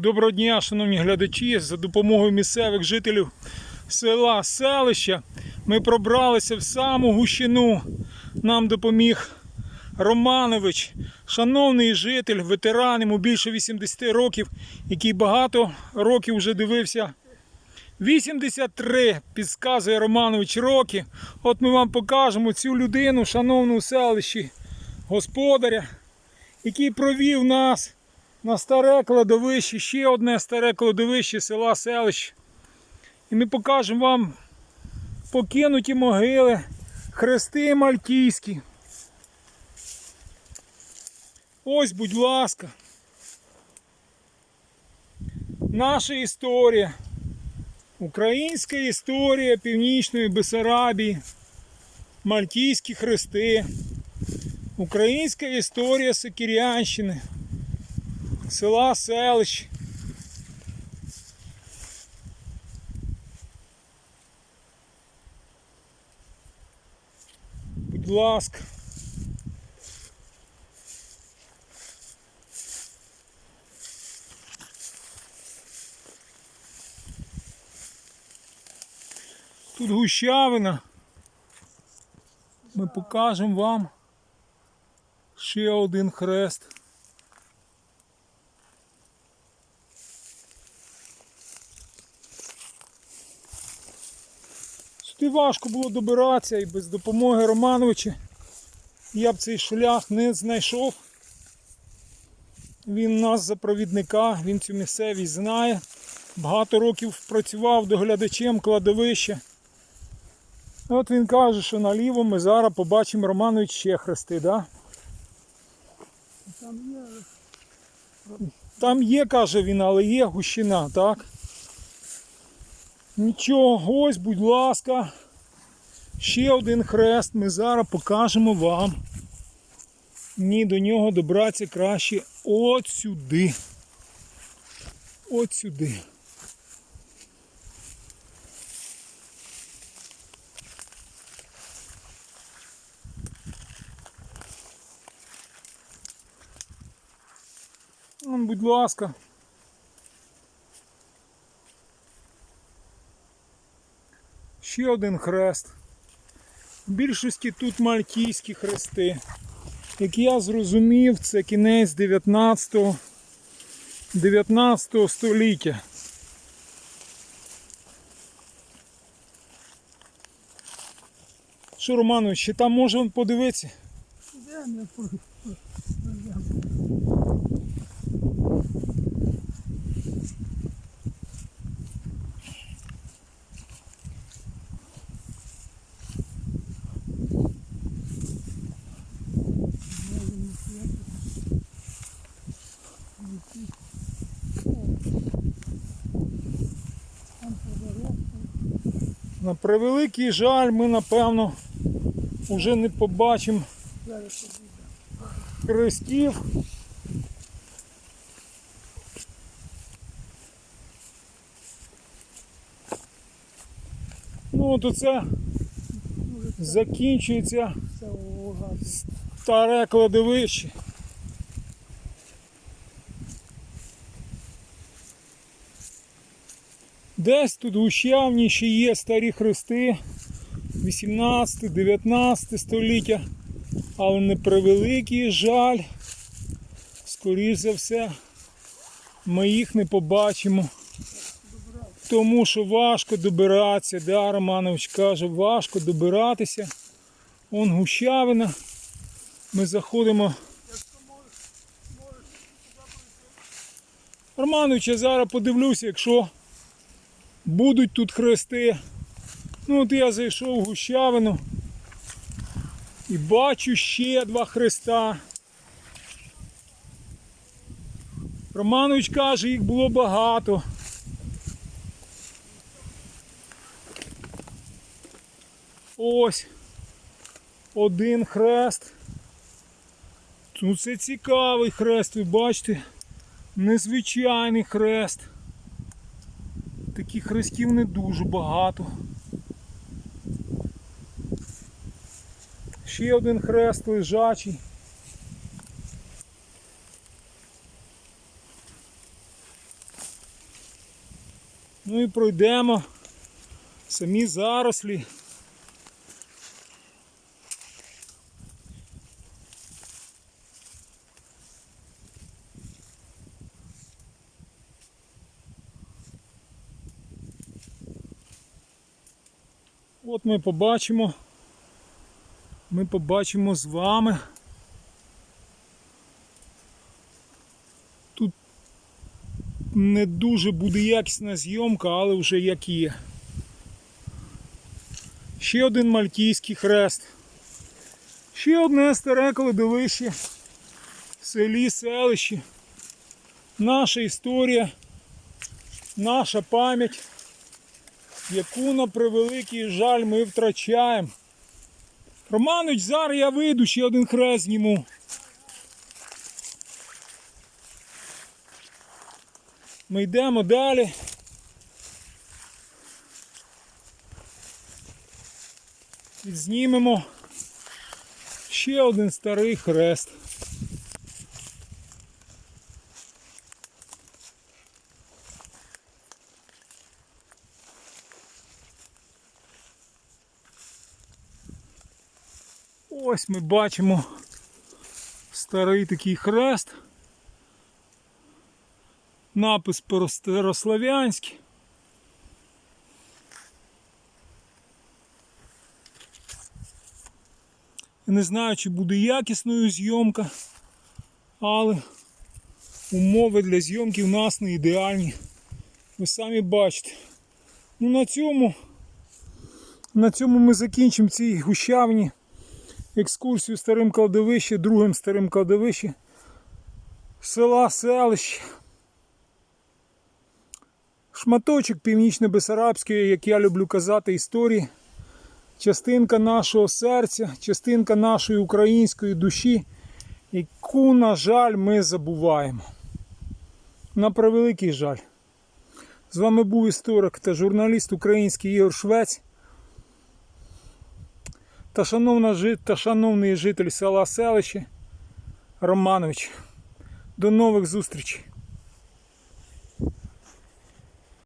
Доброго дня, шановні глядачі. За допомогою місцевих жителів села селища ми пробралися в саму гущину. Нам допоміг Романович, шановний житель, ветеран, йому більше 80 років, який багато років вже дивився. 83 підказує Романович роки. От ми вам покажемо цю людину, шановну у селищі господаря, який провів нас на старе кладовище, ще одне старе кладовище села селищ. І ми покажемо вам покинуті могили, хрести мальтійські. Ось, будь ласка. Наша історія. Українська історія Північної Бесарабії, Мальтійські хрести, Українська історія Сокірянщини, села селищ. Будь ласка. Тут гущавина. Ми покажемо вам ще один хрест. Важко було добиратися і без допомоги Романовича я б цей шлях не знайшов. Він нас за провідника, він цю місцевість знає. Багато років працював доглядачем кладовища. От він каже, що наліво ми зараз побачимо Романович ще хрести, да? Там є Там є, каже він, але є гущина, так? Нічого, ось, будь ласка. Ще один хрест ми зараз покажемо вам. Ні, до нього добратися краще от сюди. От сюди. Будь ласка. Ще один хрест. В більшості тут мальтійські хрести. Як я зрозумів, це кінець 19, 19 століття. Що, Романович, ще там може подивитися? На превеликий жаль, ми напевно вже не побачимо хрестів. Ну от оце закінчується старе кладовище. Десь тут в Ущавні ще є старі хрести 18-19 століття, але на превеликий жаль, скоріш за все, ми їх не побачимо. Тому що важко добиратися, да, Романович каже, важко добиратися. Он гущавина. Ми заходимо. Романович, я зараз подивлюся, якщо будуть тут хрести. Ну от я зайшов в гущавину і бачу ще два хреста. Романович каже, їх було багато. Ось один хрест. Ну це цікавий хрест, ви бачите, незвичайний хрест. Таких рисків не дуже багато. Ще один хрест лежачий. Ну і пройдемо самі зарослі. От ми побачимо. Ми побачимо з вами. Тут не дуже буде якісна зйомка, але вже як є. Ще один мальтійський хрест. Ще одне старе кладовище в селі селищі. Наша історія, наша пам'ять, яку на превеликий жаль ми втрачаємо. Романович, зараз я вийду, ще один хрест зніму. Ми йдемо далі. Відзнімемо ще один старий хрест. Ось ми бачимо старий такий хрест. Напис по-старослав'янськи. Не знаю, чи буде якісною зйомка, але умови для зйомки в нас не ідеальні. Ви самі бачите. Ну на цьому, на цьому ми закінчимо ці гущавні екскурсію старим кладовищем, другим старим кладовищем села селище. Шматочок північно-бесарабської, як я люблю казати, історії. Частинка нашого серця, частинка нашої української душі, яку, на жаль, ми забуваємо. На превеликий жаль. З вами був історик та журналіст український Ігор Швець та, шановна, жит, та шановний житель села Селище Романович. До нових зустрічей!